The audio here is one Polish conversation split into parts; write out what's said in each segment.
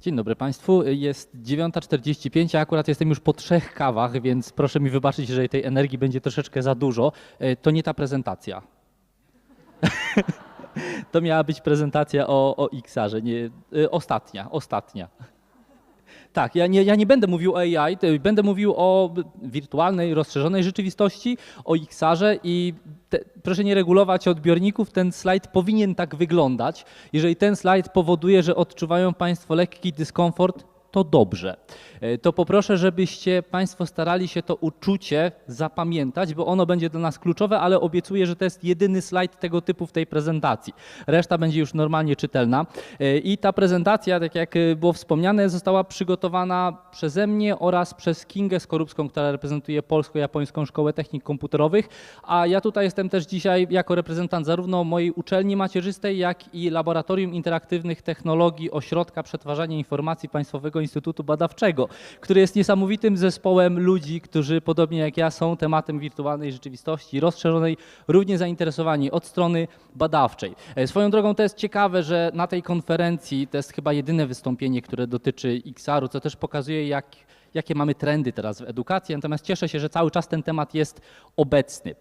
Dzień dobry Państwu. Jest 9.45, a akurat jestem już po trzech kawach, więc proszę mi wybaczyć, jeżeli tej energii będzie troszeczkę za dużo. E, To nie ta prezentacja. To miała być prezentacja o, o XR-ze, nie, e, ostatnia, ostatnia. Tak, ja nie, ja nie będę mówił o AI, będę mówił o wirtualnej, rozszerzonej rzeczywistości, o XR-ze i te, proszę nie regulować odbiorników, ten slajd powinien tak wyglądać. Jeżeli ten slajd powoduje, że odczuwają Państwo lekki dyskomfort, to dobrze. E, To poproszę, żebyście Państwo starali się to uczucie zapamiętać, bo ono będzie dla nas kluczowe, ale obiecuję, że to jest jedyny slajd tego typu w tej prezentacji. Reszta będzie już normalnie czytelna. E, I ta prezentacja, tak jak e, było wspomniane, została przygotowana przeze mnie oraz przez Kingę Skorupską, która reprezentuje Polsko-Japońską Szkołę Technik Komputerowych, a ja tutaj jestem też dzisiaj jako reprezentant zarówno mojej uczelni macierzystej, jak i Laboratorium Interaktywnych Technologii Ośrodka Przetwarzania Informacji Państwowego Instytutu Badawczego, który jest niesamowitym zespołem ludzi, którzy podobnie jak ja są tematem wirtualnej rzeczywistości rozszerzonej równie zainteresowani od strony badawczej. E, Swoją drogą to jest ciekawe, że na tej konferencji to jest chyba jedyne wystąpienie, które dotyczy XR-u, co też pokazuje jak jakie mamy trendy teraz w edukacji, natomiast cieszę się, że cały czas ten temat jest obecny.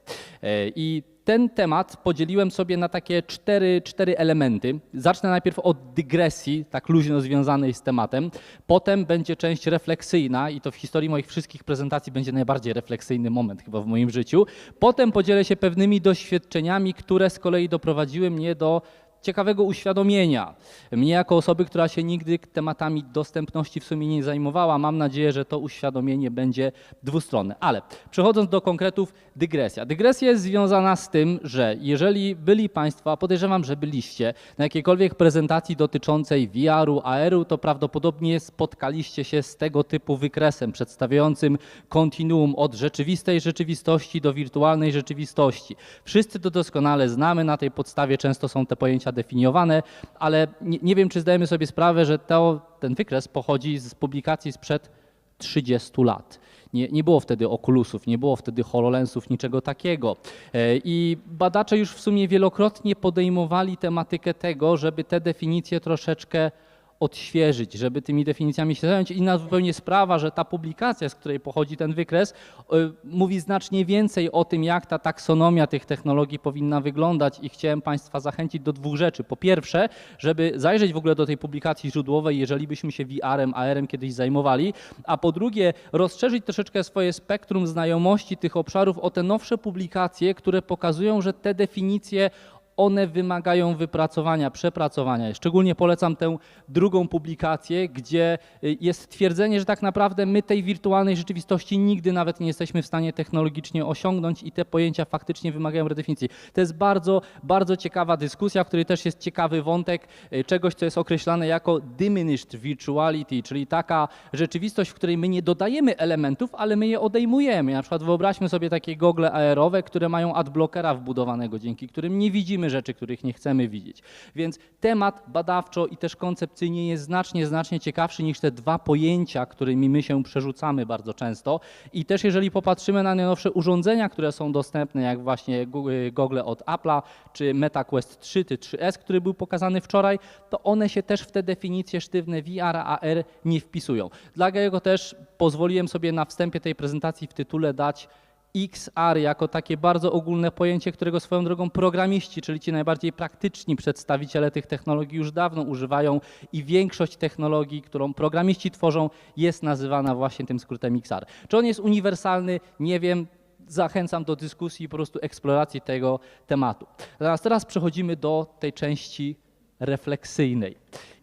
E, I ten temat podzieliłem sobie na takie cztery, cztery elementy. Zacznę najpierw od dygresji, tak luźno związanej z tematem. Potem będzie część refleksyjna i to w historii moich wszystkich prezentacji będzie najbardziej refleksyjny moment chyba w moim życiu. Potem podzielę się pewnymi doświadczeniami, które z kolei doprowadziły mnie do ciekawego uświadomienia. Mnie jako osoby, która się nigdy tematami dostępności w sumie nie zajmowała, mam nadzieję, że to uświadomienie będzie dwustronne. Ale przechodząc do konkretów, dygresja. Dygresja jest związana z tym, że jeżeli byli Państwo, a podejrzewam, że byliście na jakiejkolwiek prezentacji dotyczącej VR-u, AR-u, to prawdopodobnie spotkaliście się z tego typu wykresem przedstawiającym kontinuum od rzeczywistej rzeczywistości do wirtualnej rzeczywistości. Wszyscy to doskonale znamy, na tej podstawie często są te pojęcia definiowane, ale nie, nie wiem, czy zdajemy sobie sprawę, że to, ten wykres pochodzi z publikacji sprzed 30 lat. Nie, nie było wtedy okulusów, nie było wtedy HoloLensów, niczego takiego. E, I badacze już w sumie wielokrotnie podejmowali tematykę tego, żeby te definicje troszeczkę odświeżyć, żeby tymi definicjami się zająć. Inna zupełnie sprawa, że ta publikacja, z której pochodzi ten wykres, y, mówi znacznie więcej o tym, jak ta taksonomia tych technologii powinna wyglądać i chciałem Państwa zachęcić do dwóch rzeczy. Po pierwsze, żeby zajrzeć w ogóle do tej publikacji źródłowej, jeżeli byśmy się VR-em, AR-em kiedyś zajmowali, a po drugie, rozszerzyć troszeczkę swoje spektrum znajomości tych obszarów o te nowsze publikacje, które pokazują, że te definicje one wymagają wypracowania, przepracowania. Szczególnie polecam tę drugą publikację, gdzie y, jest twierdzenie, że tak naprawdę my tej wirtualnej rzeczywistości nigdy nawet nie jesteśmy w stanie technologicznie osiągnąć i te pojęcia faktycznie wymagają redefinicji. To jest bardzo, bardzo ciekawa dyskusja, w której też jest ciekawy wątek y, czegoś, co jest określane jako diminished virtuality, czyli taka rzeczywistość, w której my nie dodajemy elementów, ale my je odejmujemy. Na przykład wyobraźmy sobie takie gogle AR-owe, które mają adblockera wbudowanego, dzięki którym nie widzimy rzeczy, których nie chcemy widzieć. Więc temat badawczo i też koncepcyjnie jest znacznie, znacznie ciekawszy niż te dwa pojęcia, którymi my się przerzucamy bardzo często. I też jeżeli popatrzymy na najnowsze urządzenia, które są dostępne, jak właśnie Google- od Apple'a, czy MetaQuest 3, czy 3S, który był pokazany wczoraj, to one się też w te definicje sztywne VR, AR nie wpisują. Dlatego też pozwoliłem sobie na wstępie tej prezentacji w tytule dać XR jako takie bardzo ogólne pojęcie, którego swoją drogą programiści, czyli ci najbardziej praktyczni przedstawiciele tych technologii już dawno używają i większość technologii, którą programiści tworzą, jest nazywana właśnie tym skrótem XR. Czy on jest uniwersalny? Nie wiem. Zachęcam do dyskusji i po prostu eksploracji tego tematu. Natomiast teraz przechodzimy do tej części refleksyjnej.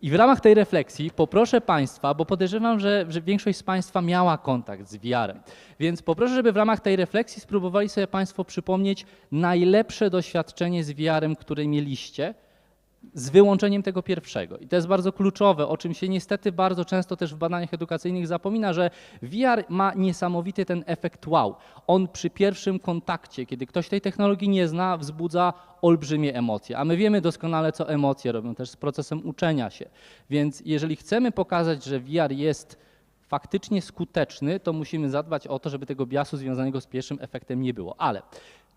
I w ramach tej refleksji poproszę Państwa, bo podejrzewam, że, że większość z Państwa miała kontakt z VR-em, więc poproszę, żeby w ramach tej refleksji spróbowali sobie Państwo przypomnieć najlepsze doświadczenie z VR-em, które mieliście, z wyłączeniem tego pierwszego. I to jest bardzo kluczowe, o czym się niestety bardzo często też w badaniach edukacyjnych zapomina, że VR ma niesamowity ten efekt wow. On przy pierwszym kontakcie, kiedy ktoś tej technologii nie zna, wzbudza olbrzymie emocje. A my wiemy doskonale, co emocje robią też z procesem uczenia się. Więc jeżeli chcemy pokazać, że VR jest faktycznie skuteczny, to musimy zadbać o to, żeby tego biasu związanego z pierwszym efektem nie było. Ale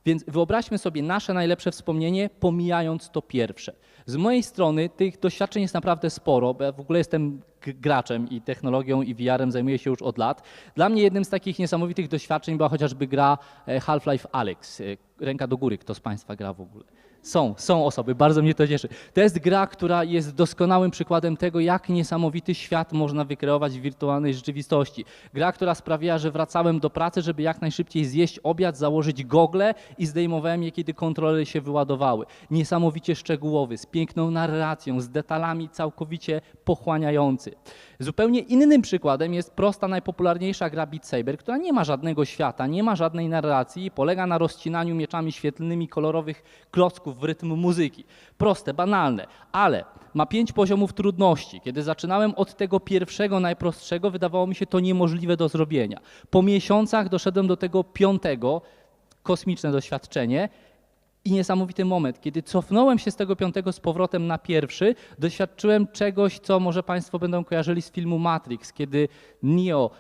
Więc wyobraźmy sobie nasze najlepsze wspomnienie, pomijając to pierwsze. Z mojej strony tych doświadczeń jest naprawdę sporo, bo ja w ogóle jestem graczem i technologią i VR-em zajmuję się już od lat. Dla mnie jednym z takich niesamowitych doświadczeń była chociażby gra e, Half-Life Alyx. E, Ręka do góry, kto z Państwa gra w ogóle? Są, są osoby, bardzo mnie to cieszy. To jest gra, która jest doskonałym przykładem tego, jak niesamowity świat można wykreować w wirtualnej rzeczywistości. Gra, która sprawiała, że wracałem do pracy, żeby jak najszybciej zjeść obiad, założyć gogle i zdejmowałem je, kiedy kontrolery się wyładowały. Niesamowicie szczegółowy, z piękną narracją, z detalami całkowicie pochłaniający. Zupełnie innym przykładem jest prosta, najpopularniejsza gra Beat Saber, która nie ma żadnego świata, nie ma żadnej narracji polega na rozcinaniu mieczami świetlnymi kolorowych klocków w rytm muzyki. Proste, banalne, ale ma pięć poziomów trudności. Kiedy zaczynałem od tego pierwszego, najprostszego, wydawało mi się to niemożliwe do zrobienia. Po miesiącach doszedłem do tego piątego, kosmiczne doświadczenie i niesamowity moment, kiedy cofnąłem się z tego piątego z powrotem na pierwszy, doświadczyłem czegoś, co może Państwo będą kojarzyli z filmu Matrix, kiedy Neo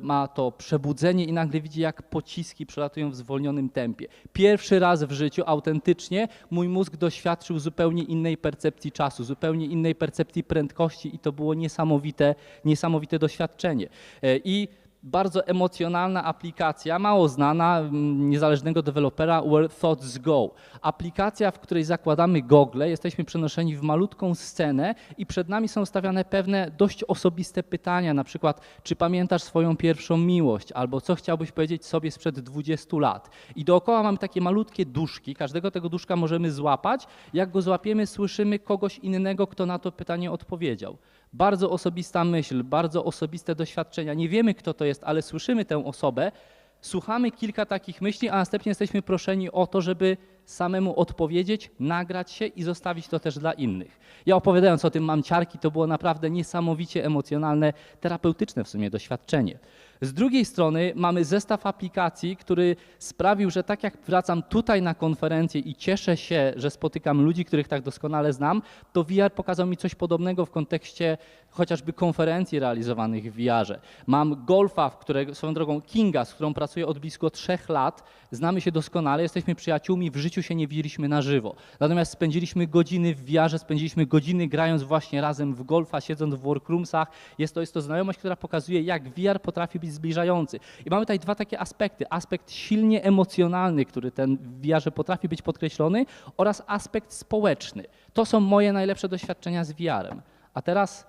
ma to przebudzenie i nagle widzi, jak pociski przelatują w zwolnionym tempie. Pierwszy raz w życiu autentycznie mój mózg doświadczył zupełnie innej percepcji czasu, zupełnie innej percepcji prędkości i to było niesamowite, niesamowite doświadczenie. E, I bardzo emocjonalna aplikacja, mało znana, niezależnego dewelopera Where Thoughts Go. Aplikacja, w której zakładamy gogle, jesteśmy przenoszeni w malutką scenę i przed nami są stawiane pewne dość osobiste pytania, na przykład czy pamiętasz swoją pierwszą miłość, albo co chciałbyś powiedzieć sobie sprzed 20 lat. I dookoła mamy takie malutkie duszki, każdego tego duszka możemy złapać, jak go złapiemy, słyszymy kogoś innego, kto na to pytanie odpowiedział. Bardzo osobista myśl, bardzo osobiste doświadczenia. Nie wiemy, kto to jest, ale słyszymy tę osobę, słuchamy kilka takich myśli, a następnie jesteśmy proszeni o to, żeby samemu odpowiedzieć, nagrać się i zostawić to też dla innych. Ja opowiadając o tym mam ciarki, to było naprawdę niesamowicie emocjonalne, terapeutyczne w sumie doświadczenie. Z drugiej strony mamy zestaw aplikacji, który sprawił, że tak jak wracam tutaj na konferencję i cieszę się, że spotykam ludzi, których tak doskonale znam, to VR pokazał mi coś podobnego w kontekście chociażby konferencji realizowanych w VR-ze. Mam golfa, w którego, swoją drogą Kinga, z którą pracuję od blisko trzech lat, znamy się doskonale, jesteśmy przyjaciółmi, w życiu się nie widzieliśmy na żywo. Natomiast spędziliśmy godziny w VR-ze, spędziliśmy godziny grając właśnie razem w golfa, siedząc w workroomsach. Jest to, jest to znajomość, która pokazuje, jak VR potrafi być zbliżający. I mamy tutaj dwa takie aspekty. Aspekt silnie emocjonalny, który ten w potrafi być podkreślony oraz aspekt społeczny. To są moje najlepsze doświadczenia z VR-em. A teraz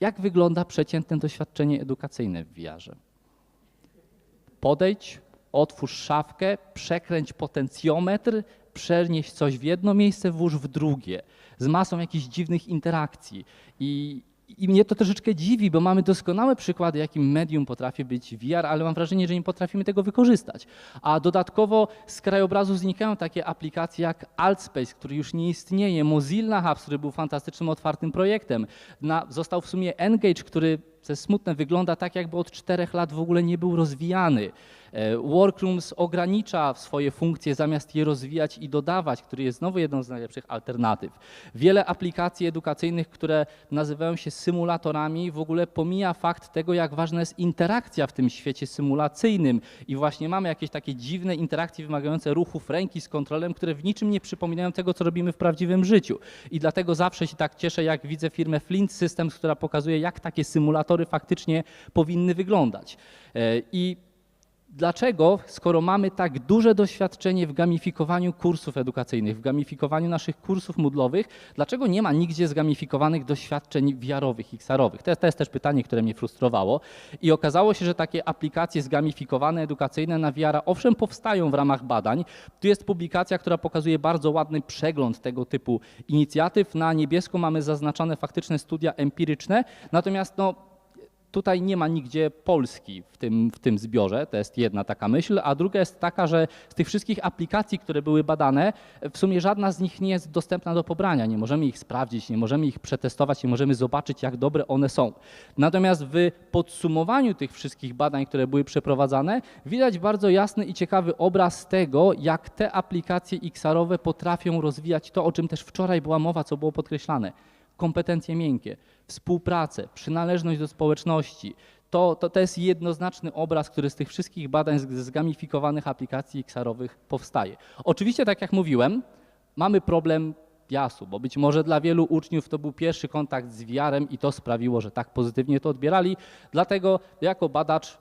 jak wygląda przeciętne doświadczenie edukacyjne w VR-ze? Podejdź, otwórz szafkę, przekręć potencjometr, przenieś coś w jedno miejsce, włóż w drugie, z masą jakichś dziwnych interakcji. I, I mnie to troszeczkę dziwi, bo mamy doskonałe przykłady, jakim medium potrafi być VR, ale mam wrażenie, że nie potrafimy tego wykorzystać. A dodatkowo z krajobrazu znikają takie aplikacje jak Altspace, który już nie istnieje, Mozilla Hubs, który był fantastycznym, otwartym projektem. Na, został w sumie Engage, który co jest smutne, wygląda tak, jakby od czterech lat w ogóle nie był rozwijany. E, Workrooms ogranicza swoje funkcje zamiast je rozwijać i dodawać, który jest znowu jedną z najlepszych alternatyw. Wiele aplikacji edukacyjnych, które nazywają się symulatorami, w ogóle pomija fakt tego, jak ważna jest interakcja w tym świecie symulacyjnym. I właśnie mamy jakieś takie dziwne interakcje wymagające ruchów ręki z kontrolem, które w niczym nie przypominają tego, co robimy w prawdziwym życiu. I dlatego zawsze się tak cieszę, jak widzę firmę Flint Systems, która pokazuje, jak takie symulatory faktycznie powinny wyglądać. E, I Dlaczego, skoro mamy tak duże doświadczenie w gamifikowaniu kursów edukacyjnych, w gamifikowaniu naszych kursów moodlowych, dlaczego nie ma nigdzie zgamifikowanych doświadczeń VR-owych, XR-owych? To, to jest też pytanie, które mnie frustrowało. I okazało się, że takie aplikacje zgamifikowane, edukacyjne na VR, owszem, powstają w ramach badań. Tu jest publikacja, która pokazuje bardzo ładny przegląd tego typu inicjatyw. Na niebiesko mamy zaznaczone faktyczne studia empiryczne, natomiast no, tutaj nie ma nigdzie Polski w tym, w tym zbiorze, to jest jedna taka myśl, a druga jest taka, że z tych wszystkich aplikacji, które były badane, w sumie żadna z nich nie jest dostępna do pobrania. Nie możemy ich sprawdzić, nie możemy ich przetestować, nie możemy zobaczyć, jak dobre one są. Natomiast w podsumowaniu tych wszystkich badań, które były przeprowadzane, widać bardzo jasny i ciekawy obraz tego, jak te aplikacje XR-owe potrafią rozwijać to, o czym też wczoraj była mowa, co było podkreślane kompetencje miękkie, współpracę, przynależność do społeczności, to, to, to jest jednoznaczny obraz, który z tych wszystkich badań zgamifikowanych aplikacji XR-owych powstaje. Oczywiście, tak jak mówiłem, mamy problem biasu, bo być może dla wielu uczniów to był pierwszy kontakt z VR-em i to sprawiło, że tak pozytywnie to odbierali. Dlatego jako badacz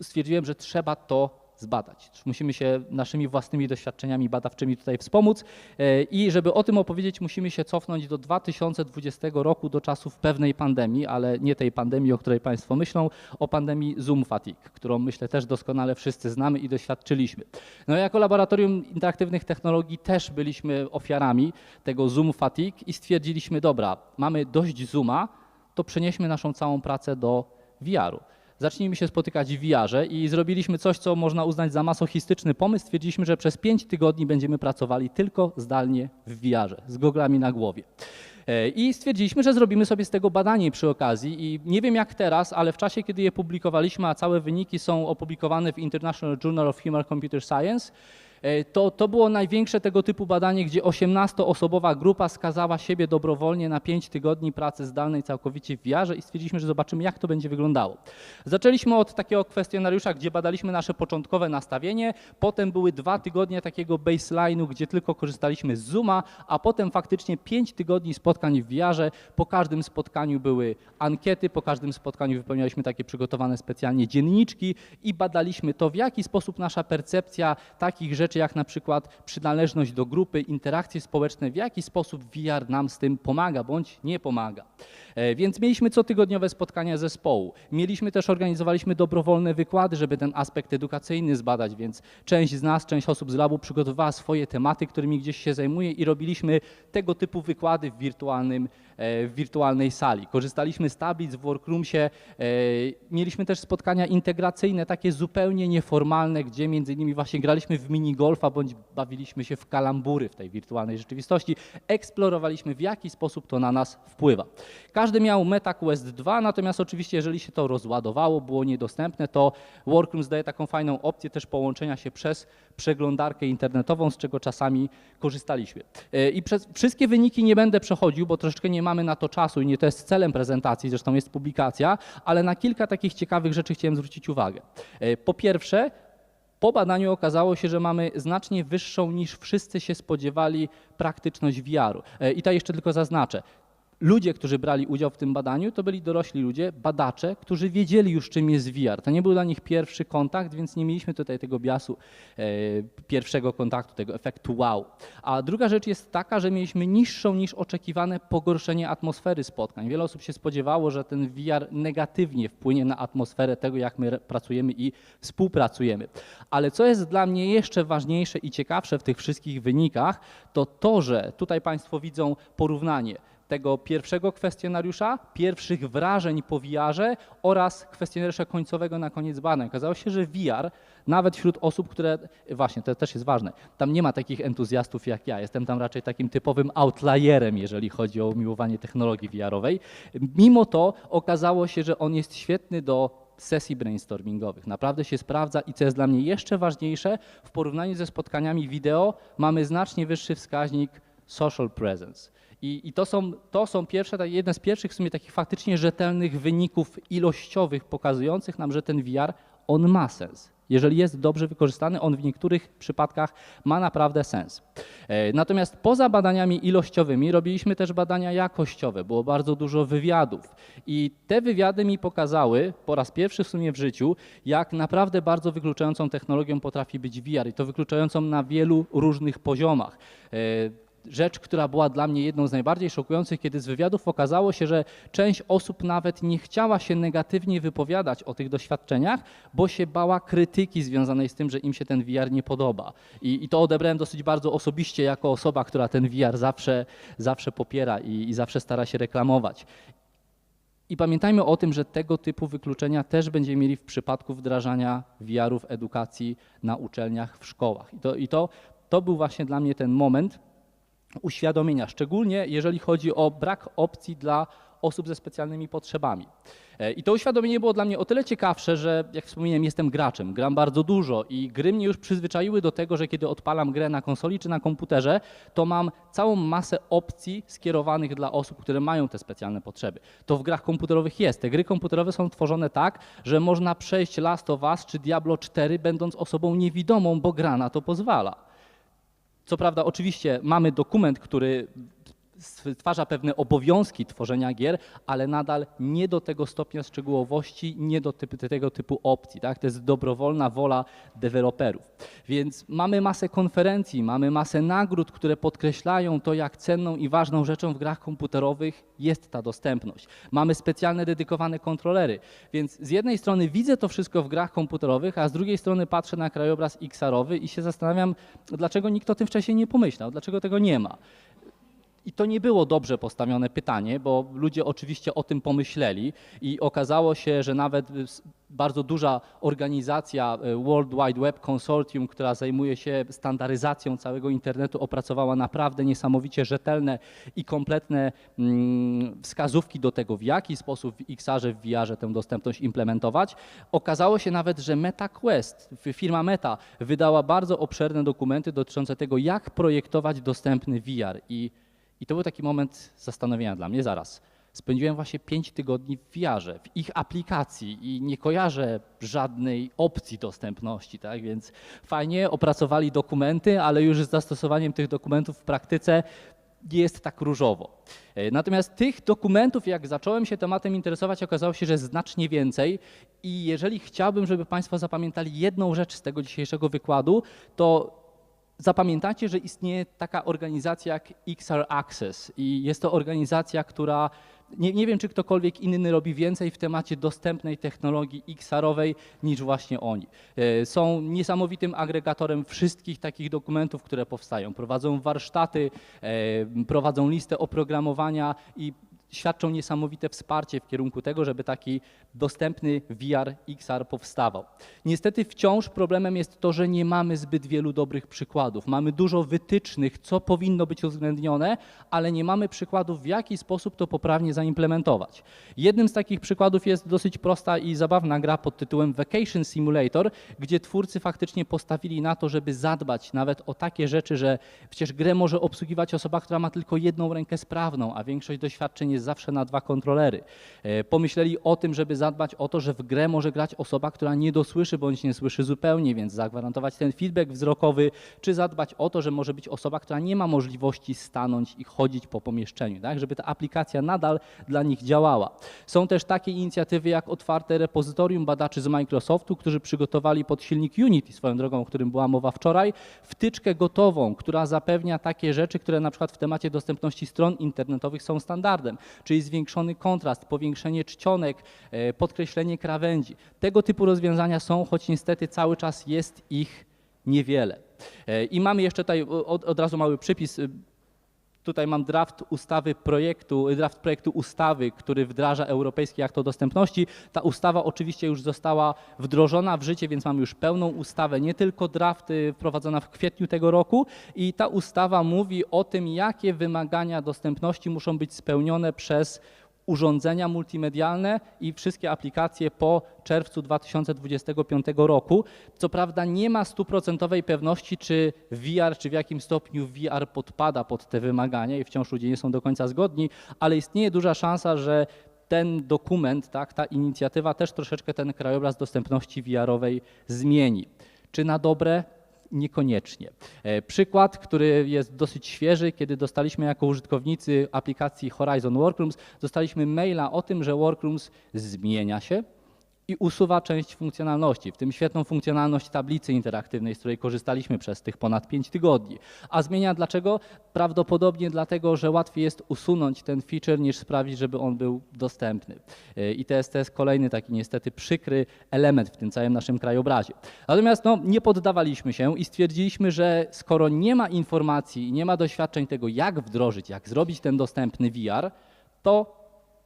stwierdziłem, że trzeba to zbadać. Musimy się naszymi własnymi doświadczeniami badawczymi tutaj wspomóc E, i żeby o tym opowiedzieć, musimy się cofnąć do 2020 roku, do czasów pewnej pandemii, ale nie tej pandemii, o której Państwo myślą, o pandemii Zoom Fatigue, którą myślę też doskonale wszyscy znamy i doświadczyliśmy. No jako Laboratorium Interaktywnych Technologii też byliśmy ofiarami tego Zoom Fatigue i stwierdziliśmy, dobra, mamy dość Zooma, to przenieśmy naszą całą pracę do VR-u. Zacznijmy się spotykać w VR-ze i zrobiliśmy coś, co można uznać za masochistyczny pomysł. Stwierdziliśmy, że przez 5 tygodni będziemy pracowali tylko zdalnie w VR-ze, z goglami na głowie. E, I stwierdziliśmy, że zrobimy sobie z tego badanie przy okazji i nie wiem jak teraz, ale w czasie, kiedy je publikowaliśmy, a całe wyniki są opublikowane w International Journal of Human Computer Science, to, to było największe tego typu badanie, gdzie 18-osobowa grupa skazała siebie dobrowolnie na 5 tygodni pracy zdalnej całkowicie w VR-ze i stwierdziliśmy, że zobaczymy jak to będzie wyglądało. Zaczęliśmy od takiego kwestionariusza, gdzie badaliśmy nasze początkowe nastawienie, potem były dwa tygodnie takiego baseline'u, gdzie tylko korzystaliśmy z Zooma, a potem faktycznie 5 tygodni spotkań w VR-ze. Po każdym spotkaniu były ankiety, po każdym spotkaniu wypełnialiśmy takie przygotowane specjalnie dzienniczki i badaliśmy to, w jaki sposób nasza percepcja takich rzeczy, jak na przykład przynależność do grupy, interakcje społeczne, w jaki sposób VR nam z tym pomaga bądź nie pomaga. E, Więc mieliśmy cotygodniowe spotkania zespołu. Mieliśmy też, organizowaliśmy dobrowolne wykłady, żeby ten aspekt edukacyjny zbadać, więc część z nas, część osób z labu przygotowywała swoje tematy, którymi gdzieś się zajmuje i robiliśmy tego typu wykłady w wirtualnym, e, w wirtualnej sali. Korzystaliśmy z tablic w Workroomsie, e, mieliśmy też spotkania integracyjne, takie zupełnie nieformalne, gdzie między innymi właśnie graliśmy w minigolfa bądź bawiliśmy się w kalambury w tej wirtualnej rzeczywistości. Eksplorowaliśmy w jaki sposób to na nas wpływa. Każdy miał MetaQuest 2, natomiast oczywiście jeżeli się to rozładowało, było niedostępne, to Workroom daje taką fajną opcję też połączenia się przez przeglądarkę internetową, z czego czasami korzystaliśmy. E, I przez wszystkie wyniki nie będę przechodził, bo troszeczkę nie mamy na to czasu i nie to jest celem prezentacji, zresztą jest publikacja, ale na kilka takich ciekawych rzeczy chciałem zwrócić uwagę. E, Po pierwsze, po badaniu okazało się, że mamy znacznie wyższą niż wszyscy się spodziewali praktyczność VR-u. E, I to jeszcze tylko zaznaczę. Ludzie, którzy brali udział w tym badaniu, to byli dorośli ludzie, badacze, którzy wiedzieli już, czym jest VR. To nie był dla nich pierwszy kontakt, więc nie mieliśmy tutaj tego biasu e, pierwszego kontaktu, tego efektu wow. A druga rzecz jest taka, że mieliśmy niższą niż oczekiwane pogorszenie atmosfery spotkań. Wiele osób się spodziewało, że ten VR negatywnie wpłynie na atmosferę tego, jak my pracujemy i współpracujemy. Ale co jest dla mnie jeszcze ważniejsze i ciekawsze w tych wszystkich wynikach, to to, że tutaj Państwo widzą porównanie tego pierwszego kwestionariusza, pierwszych wrażeń po VR-ze oraz kwestionariusza końcowego na koniec badań. Okazało się, że VR, nawet wśród osób, które, właśnie to też jest ważne, tam nie ma takich entuzjastów jak ja, jestem tam raczej takim typowym outlierem, jeżeli chodzi o umiłowanie technologii VR-owej. Mimo to okazało się, że on jest świetny do sesji brainstormingowych. Naprawdę się sprawdza i co jest dla mnie jeszcze ważniejsze, w porównaniu ze spotkaniami wideo mamy znacznie wyższy wskaźnik social presence. I, i to, są, to są pierwsze, jedne z pierwszych w sumie takich faktycznie rzetelnych wyników ilościowych pokazujących nam, że ten VR, on ma sens. Jeżeli jest dobrze wykorzystany, on w niektórych przypadkach ma naprawdę sens. E, Natomiast poza badaniami ilościowymi robiliśmy też badania jakościowe. Było bardzo dużo wywiadów. I te wywiady mi pokazały po raz pierwszy w sumie w życiu, jak naprawdę bardzo wykluczającą technologią potrafi być VR i to wykluczającą na wielu różnych poziomach. Rzecz, która była dla mnie jedną z najbardziej szokujących, kiedy z wywiadów okazało się, że część osób nawet nie chciała się negatywnie wypowiadać o tych doświadczeniach, bo się bała krytyki związanej z tym, że im się ten VR nie podoba. I, i to odebrałem dosyć bardzo osobiście jako osoba, która ten VR zawsze, zawsze popiera i, i zawsze stara się reklamować. I pamiętajmy o tym, że tego typu wykluczenia też będziemy mieli w przypadku wdrażania VR-u w edukacji na uczelniach, w szkołach. I to, i to, to był właśnie dla mnie ten moment, uświadomienia, szczególnie jeżeli chodzi o brak opcji dla osób ze specjalnymi potrzebami. E, I to uświadomienie było dla mnie o tyle ciekawsze, że jak wspomniałem, jestem graczem, gram bardzo dużo i gry mnie już przyzwyczaiły do tego, że kiedy odpalam grę na konsoli czy na komputerze, to mam całą masę opcji skierowanych dla osób, które mają te specjalne potrzeby. To w grach komputerowych jest. Te gry komputerowe są tworzone tak, że można przejść Last of Us czy Diablo 4 będąc osobą niewidomą, bo gra na to pozwala. Co prawda, oczywiście mamy dokument, który stwarza pewne obowiązki tworzenia gier, ale nadal nie do tego stopnia szczegółowości, nie do typu, tego typu opcji. Tak? To jest dobrowolna wola deweloperów. Więc mamy masę konferencji, mamy masę nagród, które podkreślają to, jak cenną i ważną rzeczą w grach komputerowych jest ta dostępność. Mamy specjalne dedykowane kontrolery. Więc z jednej strony widzę to wszystko w grach komputerowych, a z drugiej strony patrzę na krajobraz XR-owy i się zastanawiam, dlaczego nikt o tym wcześniej nie pomyślał, dlaczego tego nie ma. I to nie było dobrze postawione pytanie, bo ludzie oczywiście o tym pomyśleli i okazało się, że nawet bardzo duża organizacja e, World Wide Web Consortium, która zajmuje się standaryzacją całego internetu, opracowała naprawdę niesamowicie rzetelne i kompletne mm, wskazówki do tego, w jaki sposób w XR-ze, w VR-ze tę dostępność implementować. Okazało się nawet, że MetaQuest, firma Meta, wydała bardzo obszerne dokumenty dotyczące tego, jak projektować dostępny VR i i to był taki moment zastanowienia dla mnie. Zaraz, spędziłem właśnie 5 tygodni w VR-ze, w ich aplikacji i nie kojarzę żadnej opcji dostępności, tak? Więc fajnie opracowali dokumenty, ale już z zastosowaniem tych dokumentów w praktyce nie jest tak różowo. E, natomiast tych dokumentów, jak zacząłem się tematem interesować, okazało się, że znacznie więcej. I jeżeli chciałbym, żeby Państwo zapamiętali jedną rzecz z tego dzisiejszego wykładu, to zapamiętacie, że istnieje taka organizacja jak XR Access i jest to organizacja, która nie, nie, wiem, czy ktokolwiek inny robi więcej w temacie dostępnej technologii XR-owej niż właśnie oni. E, są niesamowitym agregatorem wszystkich takich dokumentów, które powstają. Prowadzą warsztaty, e, prowadzą listę oprogramowania i świadczą niesamowite wsparcie w kierunku tego, żeby taki dostępny VR, XR powstawał. Niestety wciąż problemem jest to, że nie mamy zbyt wielu dobrych przykładów. Mamy dużo wytycznych, co powinno być uwzględnione, ale nie mamy przykładów, w jaki sposób to poprawnie zaimplementować. Jednym z takich przykładów jest dosyć prosta i zabawna gra pod tytułem Vacation Simulator, gdzie twórcy faktycznie postawili na to, żeby zadbać nawet o takie rzeczy, że przecież grę może obsługiwać osoba, która ma tylko jedną rękę sprawną, a większość doświadczeń jest zawsze na dwa kontrolery. E, pomyśleli o tym, żeby zadbać o to, że w grę może grać osoba, która nie dosłyszy bądź nie słyszy zupełnie, więc zagwarantować ten feedback wzrokowy, czy zadbać o to, że może być osoba, która nie ma możliwości stanąć i chodzić po pomieszczeniu, tak? żeby ta aplikacja nadal dla nich działała. Są też takie inicjatywy jak otwarte repozytorium badaczy z Microsoftu, którzy przygotowali pod silnik Unity, swoją drogą, o którym była mowa wczoraj, wtyczkę gotową, która zapewnia takie rzeczy, które na przykład w temacie dostępności stron internetowych są standardem, czyli zwiększony kontrast, powiększenie czcionek, e, podkreślenie krawędzi. Tego typu rozwiązania są, choć niestety cały czas jest ich niewiele. E, I mamy jeszcze tutaj od, od razu mały przypis. Tutaj mam draft ustawy projektu, draft projektu ustawy, który wdraża Europejski Akt o Dostępności. Ta ustawa oczywiście już została wdrożona w życie, więc mamy już pełną ustawę, nie tylko draft wprowadzona w kwietniu tego roku. I ta ustawa mówi o tym, jakie wymagania dostępności muszą być spełnione przez urządzenia multimedialne i wszystkie aplikacje po czerwcu 2025 roku. Co prawda nie ma stuprocentowej pewności, czy VR, czy w jakim stopniu VR podpada pod te wymagania i wciąż ludzie nie są do końca zgodni, ale istnieje duża szansa, że ten dokument, tak, ta inicjatywa też troszeczkę ten krajobraz dostępności VR-owej zmieni. Czy na dobre? Niekoniecznie. E, przykład, który jest dosyć świeży, kiedy dostaliśmy jako użytkownicy aplikacji Horizon Workrooms, dostaliśmy maila o tym, że Workrooms zmienia się, i usuwa część funkcjonalności, w tym świetną funkcjonalność tablicy interaktywnej, z której korzystaliśmy przez tych ponad 5 tygodni. A zmienia dlaczego? Prawdopodobnie dlatego, że łatwiej jest usunąć ten feature niż sprawić, żeby on był dostępny. E, I to jest, to jest kolejny taki niestety przykry element w tym całym naszym krajobrazie. Natomiast no, nie poddawaliśmy się i stwierdziliśmy, że skoro nie ma informacji i nie ma doświadczeń tego, jak wdrożyć, jak zrobić ten dostępny VR, to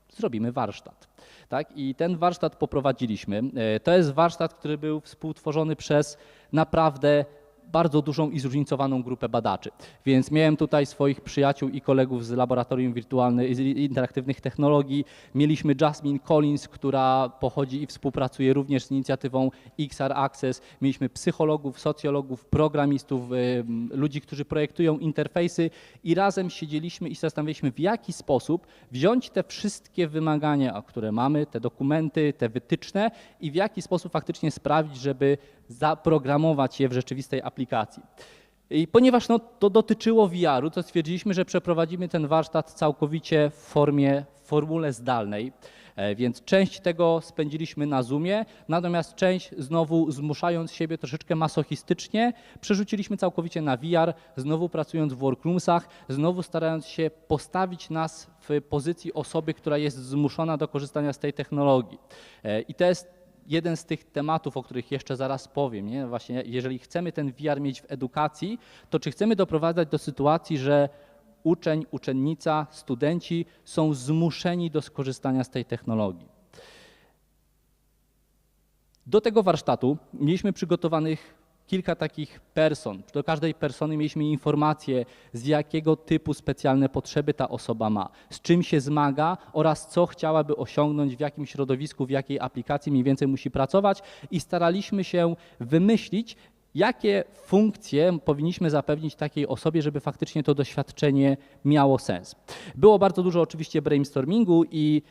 zrobimy warsztat. Tak? I ten warsztat poprowadziliśmy. E, to jest warsztat, który był współtworzony przez naprawdę bardzo dużą i zróżnicowaną grupę badaczy. Więc miałem tutaj swoich przyjaciół i kolegów z Laboratorium Wirtualnych Interaktywnych Technologii. Mieliśmy Jasmine Collins, która pochodzi i współpracuje również z inicjatywą XR Access. Mieliśmy psychologów, socjologów, programistów, y, ludzi, którzy projektują interfejsy i razem siedzieliśmy i zastanawialiśmy, w jaki sposób wziąć te wszystkie wymagania, które mamy, te dokumenty, te wytyczne i w jaki sposób faktycznie sprawić, żeby zaprogramować je w rzeczywistej aplikacji. I ponieważ no, to dotyczyło VR-u, to stwierdziliśmy, że przeprowadzimy ten warsztat całkowicie w formie, w formule zdalnej. E, Więc część tego spędziliśmy na Zoomie, natomiast część znowu zmuszając siebie troszeczkę masochistycznie, przerzuciliśmy całkowicie na VR, znowu pracując w workroomsach, znowu starając się postawić nas w pozycji osoby, która jest zmuszona do korzystania z tej technologii. E, I to jest jeden z tych tematów, o których jeszcze zaraz powiem, nie? właśnie jeżeli chcemy ten VR mieć w edukacji, to czy chcemy doprowadzać do sytuacji, że uczeń, uczennica, studenci są zmuszeni do skorzystania z tej technologii. Do tego warsztatu mieliśmy przygotowanych kilka takich person. Do każdej persony mieliśmy informację, z jakiego typu specjalne potrzeby ta osoba ma, z czym się zmaga oraz co chciałaby osiągnąć, w jakim środowisku, w jakiej aplikacji mniej więcej musi pracować i staraliśmy się wymyślić, jakie funkcje powinniśmy zapewnić takiej osobie, żeby faktycznie to doświadczenie miało sens. Było bardzo dużo oczywiście brainstormingu i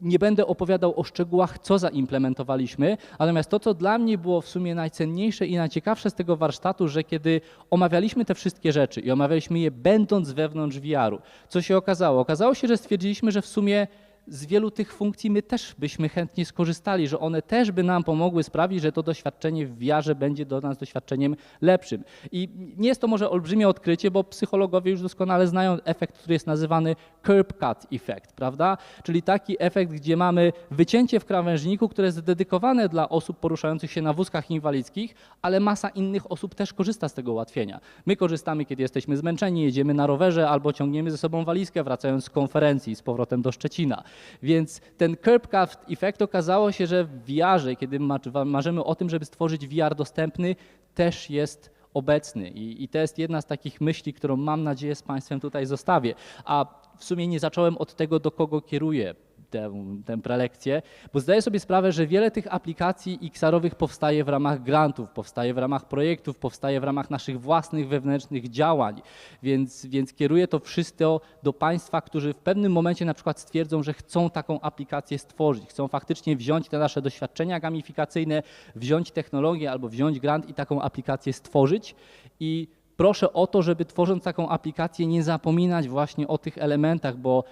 nie będę opowiadał o szczegółach, co zaimplementowaliśmy, natomiast to, co dla mnie było w sumie najcenniejsze i najciekawsze z tego warsztatu, że kiedy omawialiśmy te wszystkie rzeczy i omawialiśmy je będąc wewnątrz VR-u, co się okazało? Okazało się, że stwierdziliśmy, że w sumie z wielu tych funkcji my też byśmy chętnie skorzystali, że one też by nam pomogły sprawić, że to doświadczenie w wiarze będzie do nas doświadczeniem lepszym. I nie jest to może olbrzymie odkrycie, bo psychologowie już doskonale znają efekt, który jest nazywany curb cut effect, prawda? Czyli taki efekt, gdzie mamy wycięcie w krawężniku, które jest dedykowane dla osób poruszających się na wózkach inwalidzkich, ale masa innych osób też korzysta z tego ułatwienia. My korzystamy, kiedy jesteśmy zmęczeni, jedziemy na rowerze albo ciągniemy ze sobą walizkę, wracając z konferencji z powrotem do Szczecina. Więc ten curb cut effect okazało się, że w VR, kiedy marzymy o tym, żeby stworzyć VR dostępny, też jest obecny. I, I to jest jedna z takich myśli, którą mam nadzieję z Państwem tutaj zostawię. A w sumie nie zacząłem od tego, do kogo kieruję tę, tę prelekcję, bo zdaję sobie sprawę, że wiele tych aplikacji XR-owych powstaje w ramach grantów, powstaje w ramach projektów, powstaje w ramach naszych własnych wewnętrznych działań, więc, więc kieruję to wszystko do Państwa, którzy w pewnym momencie na przykład stwierdzą, że chcą taką aplikację stworzyć, chcą faktycznie wziąć te nasze doświadczenia gamifikacyjne, wziąć technologię albo wziąć grant i taką aplikację stworzyć. I proszę o to, żeby tworząc taką aplikację nie zapominać właśnie o tych elementach, bo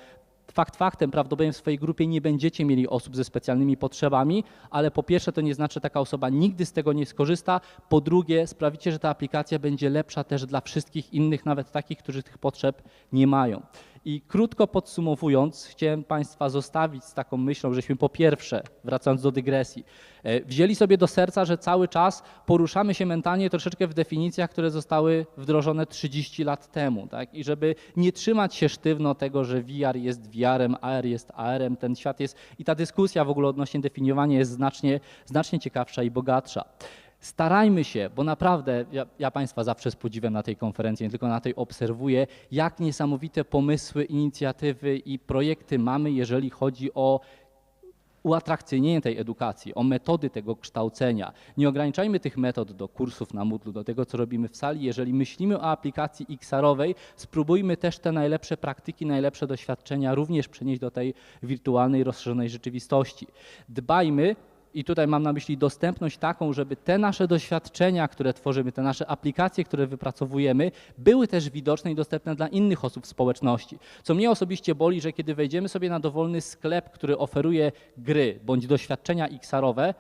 Fakt faktem, prawdopodobnie w swojej grupie nie będziecie mieli osób ze specjalnymi potrzebami, ale po pierwsze to nie znaczy, że taka osoba nigdy z tego nie skorzysta. Po drugie, sprawicie, że ta aplikacja będzie lepsza też dla wszystkich innych, nawet takich, którzy tych potrzeb nie mają. I krótko podsumowując, chciałem Państwa zostawić z taką myślą, żeśmy po pierwsze, wracając do dygresji, e, wzięli sobie do serca, że cały czas poruszamy się mentalnie troszeczkę w definicjach, które zostały wdrożone 30 lat temu. Tak? I żeby nie trzymać się sztywno tego, że VR jest VR-em, AR jest AR-em, ten świat jest i ta dyskusja w ogóle odnośnie definiowania jest znacznie, znacznie ciekawsza i bogatsza starajmy się, bo naprawdę ja, ja, Państwa zawsze z podziwem na tej konferencji, nie tylko na tej obserwuję, jak niesamowite pomysły, inicjatywy i projekty mamy, jeżeli chodzi o uatrakcyjnienie tej edukacji, o metody tego kształcenia. Nie ograniczajmy tych metod do kursów na Moodle, do tego, co robimy w sali. Jeżeli myślimy o aplikacji XR-owej, spróbujmy też te najlepsze praktyki, najlepsze doświadczenia również przenieść do tej wirtualnej, rozszerzonej rzeczywistości. Dbajmy i tutaj mam na myśli dostępność taką, żeby te nasze doświadczenia, które tworzymy, te nasze aplikacje, które wypracowujemy, były też widoczne i dostępne dla innych osób w społeczności. Co mnie osobiście boli, że kiedy wejdziemy sobie na dowolny sklep, który oferuje gry bądź doświadczenia XR-owe,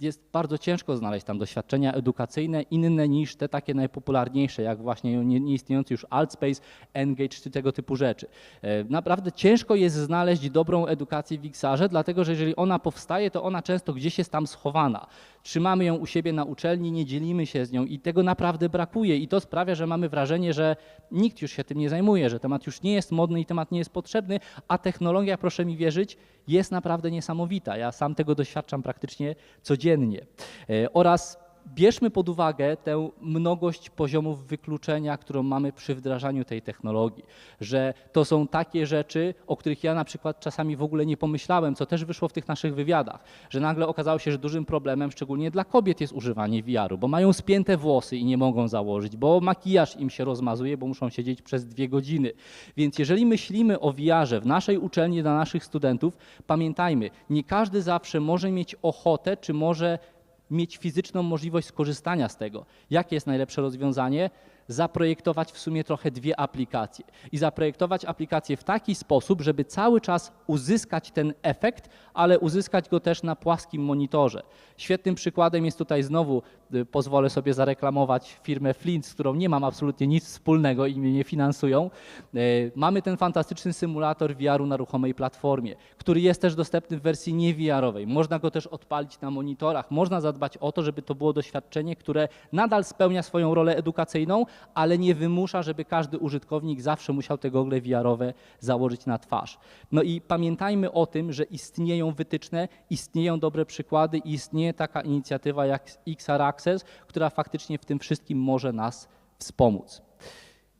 jest bardzo ciężko znaleźć tam doświadczenia edukacyjne inne niż te takie najpopularniejsze, jak właśnie nieistniejący już Altspace, Engage czy tego typu rzeczy. E, naprawdę ciężko jest znaleźć dobrą edukację w XR-ze, dlatego że jeżeli ona powstaje, to ona często gdzieś jest tam schowana. Trzymamy ją u siebie na uczelni, nie dzielimy się z nią i tego naprawdę brakuje i to sprawia, że mamy wrażenie, że nikt już się tym nie zajmuje, że temat już nie jest modny i temat nie jest potrzebny, a technologia, proszę mi wierzyć, jest naprawdę niesamowita. Ja sam tego doświadczam praktycznie codziennie. E, oraz bierzmy pod uwagę tę mnogość poziomów wykluczenia, którą mamy przy wdrażaniu tej technologii, że to są takie rzeczy, o których ja na przykład czasami w ogóle nie pomyślałem, co też wyszło w tych naszych wywiadach, że nagle okazało się, że dużym problemem, szczególnie dla kobiet, jest używanie VR-u, bo mają spięte włosy i nie mogą założyć, bo makijaż im się rozmazuje, bo muszą siedzieć przez dwie godziny. Więc jeżeli myślimy o VR-ze w naszej uczelni dla naszych studentów, pamiętajmy, nie każdy zawsze może mieć ochotę, czy może mieć fizyczną możliwość skorzystania z tego. Jakie jest najlepsze rozwiązanie? Zaprojektować w sumie trochę dwie aplikacje i zaprojektować aplikacje w taki sposób, żeby cały czas uzyskać ten efekt, ale uzyskać go też na płaskim monitorze. Świetnym przykładem jest tutaj znowu, y, pozwolę sobie zareklamować firmę Flint, z którą nie mam absolutnie nic wspólnego i mnie nie finansują. Y, Mamy ten fantastyczny symulator VR-u na ruchomej platformie, który jest też dostępny w wersji nie VR-owej. Można go też odpalić na monitorach. Można zadbać o to, żeby to było doświadczenie, które nadal spełnia swoją rolę edukacyjną, ale nie wymusza, żeby każdy użytkownik zawsze musiał te gogle VR-owe założyć na twarz. No i pamiętajmy o tym, że istnieją wytyczne, istnieją dobre przykłady istnieje taka inicjatywa jak XR Access, która faktycznie w tym wszystkim może nas wspomóc.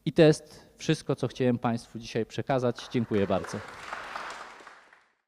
I to jest wszystko, co chciałem Państwu dzisiaj przekazać. Dziękuję bardzo.